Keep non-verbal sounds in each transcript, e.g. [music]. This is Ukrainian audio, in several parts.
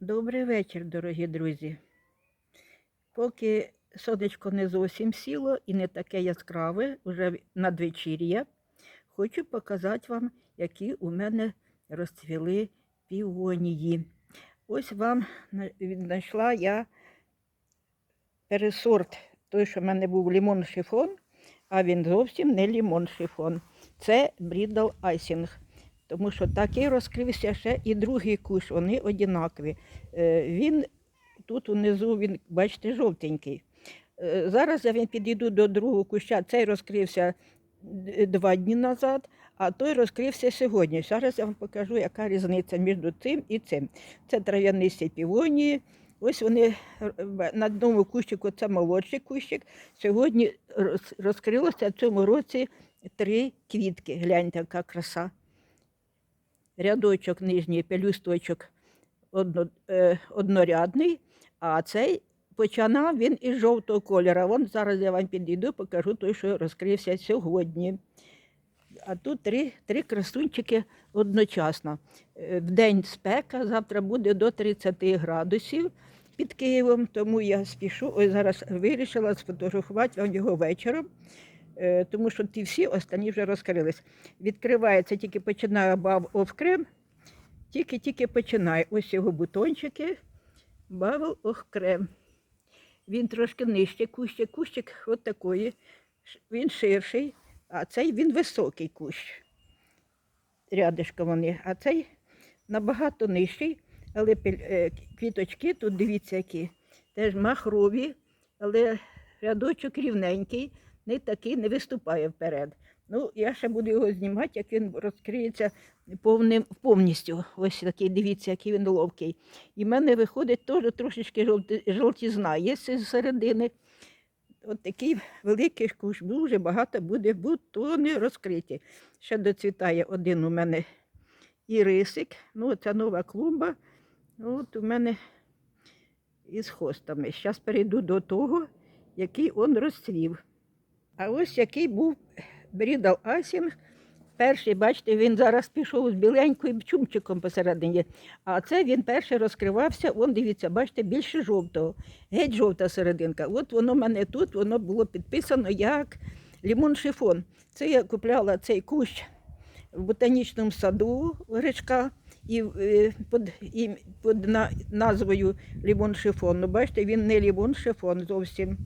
Добрий вечір, дорогі друзі. Поки сонечко не зовсім сіло і не таке яскраве, вже надвечір'я, хочу показати вам, які у мене розцвіли піонії. Ось вам на- віднайшла я пересорт. Той, що в мене був лімон шифон, а він зовсім не лімон шифон. Це брідал айсінг. Тому що такий розкрився ще і другий куш, вони однакові. Е, Він тут унизу, він, бачите, жовтенький. Е, Зараз я підійду до другого куща. Цей розкрився два дні назад, а той розкрився сьогодні. Зараз я вам покажу, яка різниця між цим і цим. Це трав'янисті півонії. Ось вони е, на одному кущику це молодший кущик. Сьогодні розкрилося в цьому році три квітки. Гляньте, яка краса рядочок нижній пелюсточок одно, е, однорядний, а цей починав він із жовтого кольору. Вон зараз я вам підійду, покажу той, що розкрився сьогодні. А тут три, три красунчики одночасно. Е, В день спека, завтра буде до 30 градусів під Києвом, тому я спішу. Ось зараз вирішила сфотографувати вам його вечором, тому що ті всі останні вже розкрились. Відкривається, тільки починає бав овкрем, тільки-тільки починає. Ось його бутончики, бавл овкрем. Він трошки нижче кущик, кущик от такої. Він ширший, а цей він високий кущ. Рядишко вони, а цей набагато нижчий, але е, квіточки тут дивіться які. Теж махрові, але рядочок рівненький, не такий, не виступає вперед. Ну, я ще буду його знімати, як він розкриється повним, повністю. Ось такий, дивіться, який він ловкий. І в мене виходить теж трошечки жовтізна, є з середини. От такий великий куш, дуже багато буде бутони розкриті. Ще доцвітає один у мене ірисик. Ну, це нова клумба. От у мене із хостами. Зараз перейду до того, який он розцвів. А ось який був брідал асінг. Перший, бачите, він зараз пішов з біленьким чумчиком посередині. А це він перший розкривався, он дивіться, бачите, більше жовтого. Геть жовта серединка. От воно в мене тут, воно було підписано як лімон шифон. Це я купляла цей кущ в ботанічному саду гречка і, е, під, і під назвою лімон шифон. Ну, бачите, він не лімон шифон зовсім.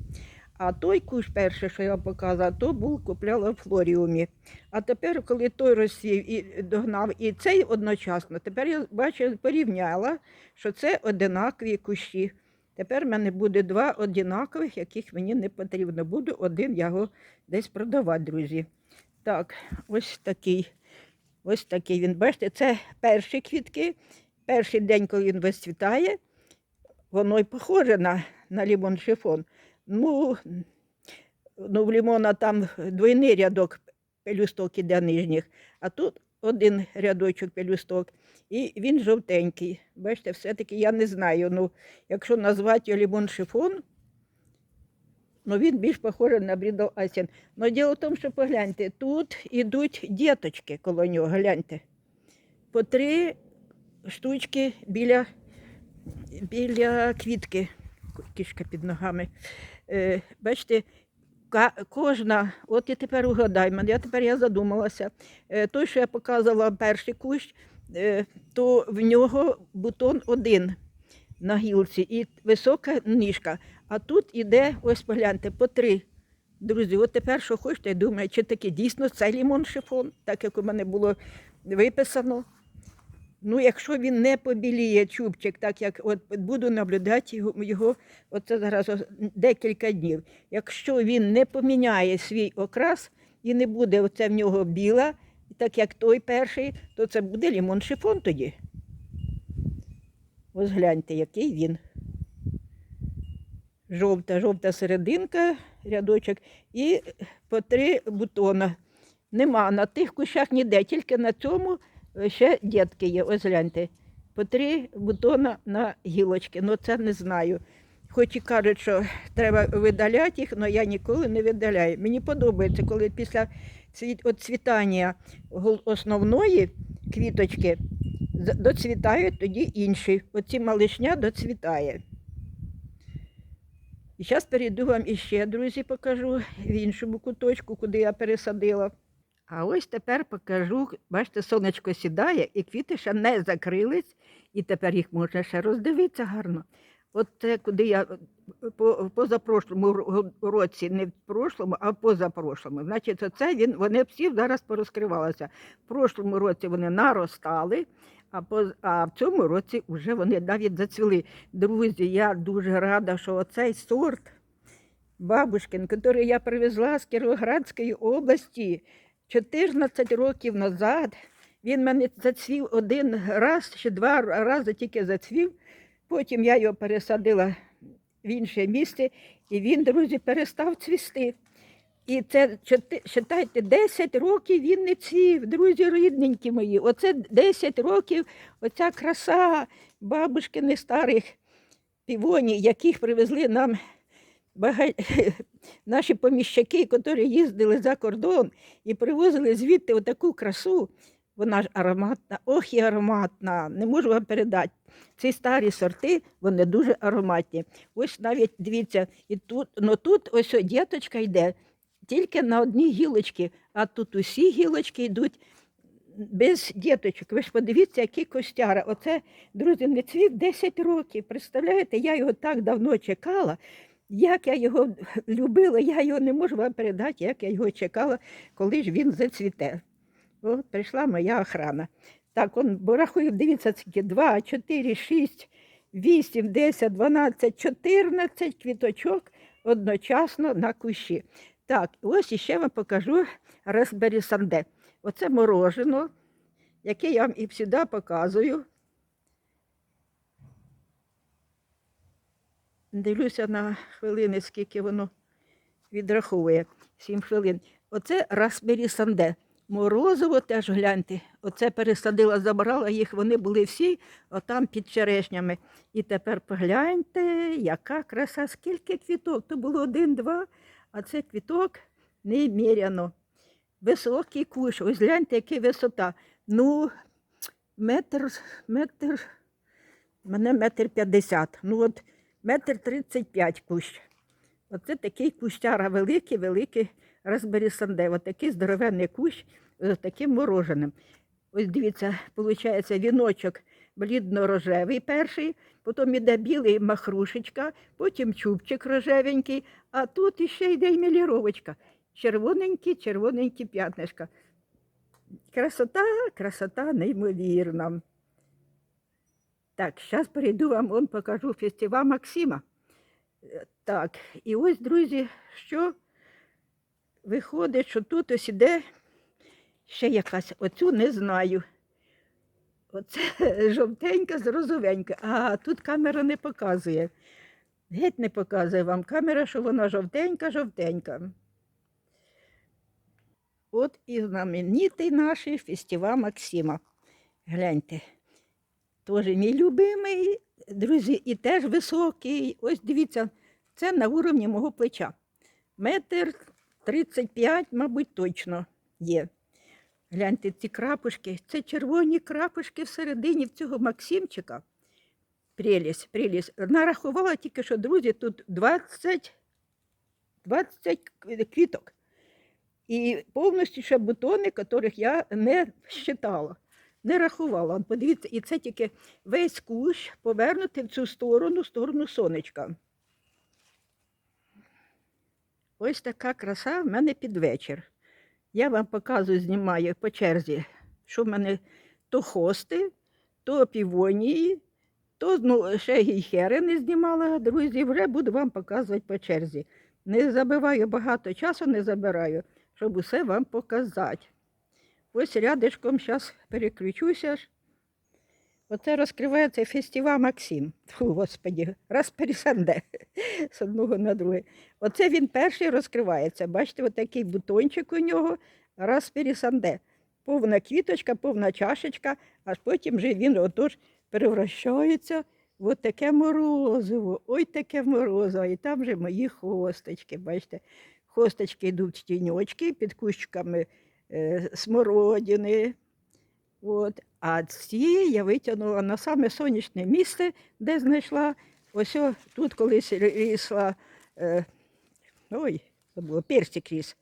А той кущ перший, що я показала, то був купляла в флоріумі. А тепер, коли той розсів і догнав, і цей одночасно, тепер я бачу, порівняла, що це одинакові кущі. Тепер в мене буде два одинакових, яких мені не потрібно. Буду один його десь продавати, друзі. Так, ось такий. Ось такий він. Бачите, це перші квітки. Перший день, коли він висвітає, воно й похоже на, на лімон шифон. Ну, ну, в лимона там двойний рядок пелюсток іде нижніх, а тут один рядочок пелюсток. І він жовтенький. Бачите, все-таки я не знаю. Ну, якщо назвати його лимон шифон, ну він більш похожий на брідал асін. Но діло в тому, що погляньте, тут ідуть діточки коло нього, гляньте. По три штучки біля, біля квітки. Кішка під ногами. Е, бачите, кожна, от і тепер угадай мене, я тепер я задумалася. Е, той, що я показувала перший кущ, е, то в нього бутон один на гілці і висока ніжка. А тут іде, ось погляньте, по три. Друзі, от тепер що хочете, я думаю, чи таки дійсно це лімон шифон, так як у мене було виписано. Ну, якщо він не побіліє чубчик, так як от буду наблюдати його, його оце зараз декілька днів. Якщо він не поміняє свій окрас і не буде оце в нього біла, так як той перший, то це буде лімон шифон тоді. Ось гляньте, який він. Жовта, жовта серединка, рядочок, і по три бутона. Нема на тих кущах ніде, тільки на цьому ще дітки є. Ось гляньте. По три бутона на гілочки. Ну це не знаю. Хоч і кажуть, що треба видаляти їх, але я ніколи не видаляю. Мені подобається, коли після цвіт- цвітання основної квіточки доцвітають тоді інші. Оці малишня доцвітає. І зараз перейду вам іще, друзі, покажу в іншому куточку, куди я пересадила. А ось тепер покажу, бачите, сонечко сідає, і квіти ще не закрились, і тепер їх можна ще роздивитися гарно. От те, куди я по, позапрошлому році, не в прошлому, а в позапрошлому. Значить, оце він, вони всі зараз порозкривалися. В прошлому році вони наростали, а, поз, а в цьому році вже вони навіть зацвіли. Друзі, я дуже рада, що оцей сорт бабушкин, який я привезла з Кіровоградської області 14 років назад, він мене зацвів один раз чи два рази тільки зацвів. Потім я його пересадила в інше місце, і він, друзі, перестав цвісти. І це, считайте, 10 років він не цвів, друзі рідненькі мої. Оце 10 років оця краса бабушкини старих півоній, яких привезли нам [laughs] наші поміщаки, які їздили за кордон і привозили звідти отаку красу. Вона ж ароматна, ох і ароматна, не можу вам передати. Ці старі сорти, вони дуже ароматні. Ось навіть дивіться, і тут, ну тут ось діточка йде тільки на одній гілочці, а тут усі гілочки йдуть без діточок. Ви ж подивіться, які костяра. Оце, друзі, не цвів 10 років. Представляєте, я його так давно чекала. Як я його [laughs] любила, я його не можу вам передати, як я його чекала, коли ж він зацвіте. О, прийшла моя охрана. Так, он, бо рахую, дивіться, скільки 2, 4, 6, 8, 10, 12, 14 квіточок одночасно на кущі. Так, ось іще вам покажу Raspberry Санде. Оце морожено, яке я вам і завжди показую. Дивлюся на хвилини, скільки воно відраховує. 7 хвилин. Оце Raspberry Санде. Морозиво теж гляньте. Оце пересадила, забрала їх, вони були всі отам під черешнями. І тепер погляньте, яка краса, скільки квіток. То було один-два, а це квіток неміряно. Високий кущ, ось гляньте, яка висота. Ну, метр, метр, мене метр п'ятдесят. Ну от метр тридцять п'ять кущ. Оце такий кущара великий, великий Sunday. Ось такий здоровенний кущ з таким мороженим. Ось дивіться, виходить, віночок блідно-рожевий перший, потім іде білий махрушечка, потім чубчик рожевенький, а тут іще йде й міліровочка. Червоненькі, червоненькі п'ятнишка. Красота, красота неймовірна. Так, зараз перейду вам, он покажу фестиваль Максима. Е, Так, і ось, друзі, що виходить, що тут ось іде ще якась, оцю не знаю. Оце [laughs] жовтенька з розовенька. А тут камера не показує. Геть не показує вам камера, що вона жовтенька, жовтенька. От і знаменитий наш фестиваль Максима. Гляньте. Теж мій любимий, друзі, і теж високий. Ось дивіться, це на уровні мого плеча. Метр 35, мабуть, точно є. Гляньте, ці крапушки, це червоні крапушки всередині цього Максимчика. Прелість, прелість. Нарахувала тільки що, друзі, тут 20, 20 квіток. І повністю ще бутони, яких я не считала, не рахувала. Подивіться, і це тільки весь кущ повернутий в цю сторону, в сторону сонечка. Ось така краса в мене під вечір. Я вам показую, знімаю по черзі, що в мене то хости, то півонії, то ну, ще гейхери не знімала, друзі, вже буду вам показувати по черзі. Не забиваю багато часу, не забираю, щоб усе вам показати. Ось рядишком зараз переключуся. Оце розкривається фестиваль Максим. Фу, господі, раз пересанде з одного на друге. Оце він перший розкривається. Бачите, отакий бутончик у нього, раз пересанде. Повна квіточка, повна чашечка, аж потім вже він отож перевращається в таке морозиво. Ой, таке морозиво. І там вже мої хосточки. Бачите, хосточки йдуть в тіньочки під кущиками смородини, От. А ці я витягнула на саме сонячне місце, де знайшла. Ось о, тут колись рісла, е, ой, забула, персик ріс.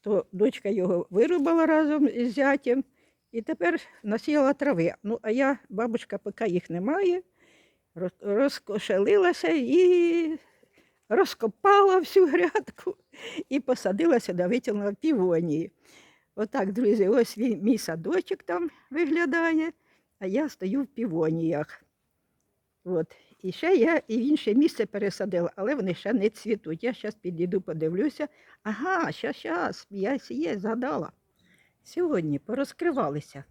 То дочка його вирубала разом із зятем і тепер насіяла трави. Ну, а я, бабушка, поки їх немає, розкошелилася і розкопала всю грядку і посадила сюди, витягнула півонії. Отак, друзі, ось він, мій садочок там виглядає, а я стою в півоніях. От. І ще я і в інше місце пересадила, але вони ще не цвітуть. Я зараз підійду, подивлюся. Ага, щас, щас, я є, згадала. Сьогодні порозкривалися.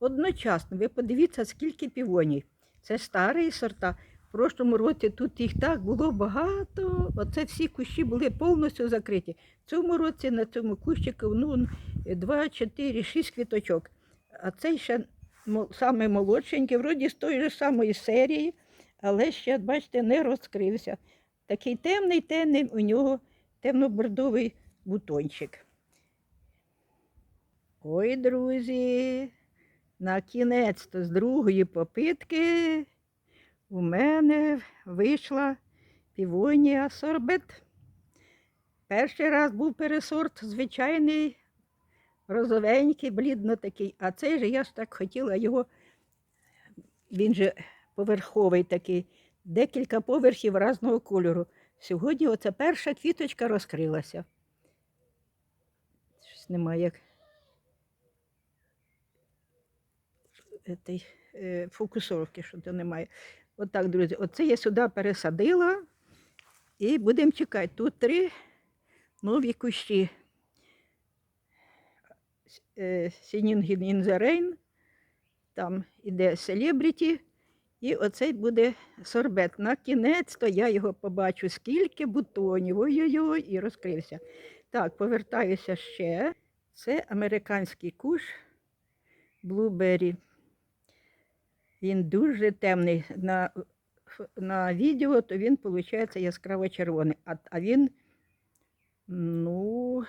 Одночасно, ви подивіться, скільки півоній. Це старі сорта. В прошлому році тут їх так було багато. Оце всі кущі були повністю закриті. В цьому році на цьому кущику ну, 2, 4, 6 квіточок. А цей ще саме молодшенький, вроді з тої ж самої серії, але ще, бачите, не розкрився. Такий темний, темний у нього темно-бордовий бутончик. Ой, друзі, на кінець з другої попитки у мене вийшла півонія сорбет. Перший раз був пересорт звичайний, розовенький, блідно такий, а цей же я ж так хотіла його, він же поверховий такий, декілька поверхів різного кольору. Сьогодні оця перша квіточка розкрилася. Щось немає як. Е, фокусовки, що то немає. Отак, друзі, оце я сюди пересадила і будемо чекати. Тут три нові кущі. Сінінгін інзерейн, там іде селебріті, і оцей буде сорбет. На кінець то я його побачу, скільки бутонів. Ой-ой-ой, і розкрився. Так, повертаюся ще. Це американський куш Blueberry. Він дуже темний. На, на відео то він виходить яскраво червоний, а, а він, ну,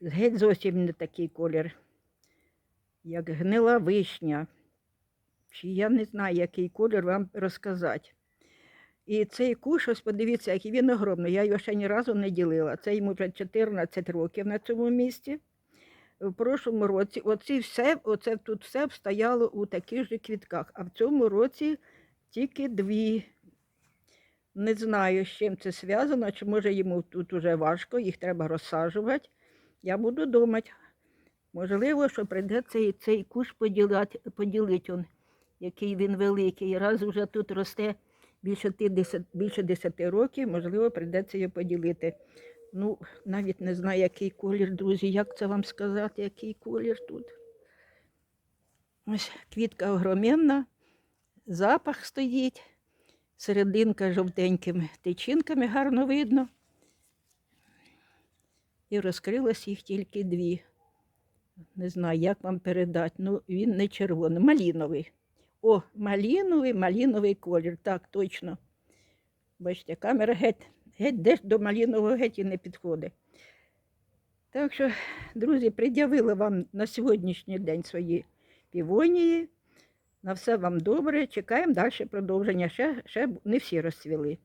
геть зовсім не такий колір, як гнила вишня. Чи я не знаю, який колір вам розказати. І цей куш, ось подивіться, який він огромний. Я його ще ні разу не ділила. Це йому вже 14 років на цьому місці. В прошлому році оці все, оце тут все стояло у таких же квітках, а в цьому році тільки дві. Не знаю, з чим це зв'язано, чи може йому тут уже важко, їх треба розсаджувати. Я буду думати. Можливо, що прийдеться і цей куш поділити, який він великий. Раз вже тут росте більше, ти 10, більше 10 років, можливо, прийдеться його поділити. Ну, навіть не знаю, який колір, друзі. Як це вам сказати, який колір тут? Ось квітка огроменна, запах стоїть, серединка жовтенькими тичинками гарно видно. І розкрилось їх тільки дві. Не знаю, як вам передати. Ну, він не червоний, маліновий. О, маліновий, маліновий колір, так, точно. Бачите, камера геть, геть десь до малінового геть і не підходить. Так що, друзі, пред'явила вам на сьогоднішній день свої півонії. На все вам добре. Чекаємо далі продовження. Ще, ще не всі розцвіли.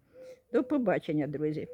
До побачення, друзі.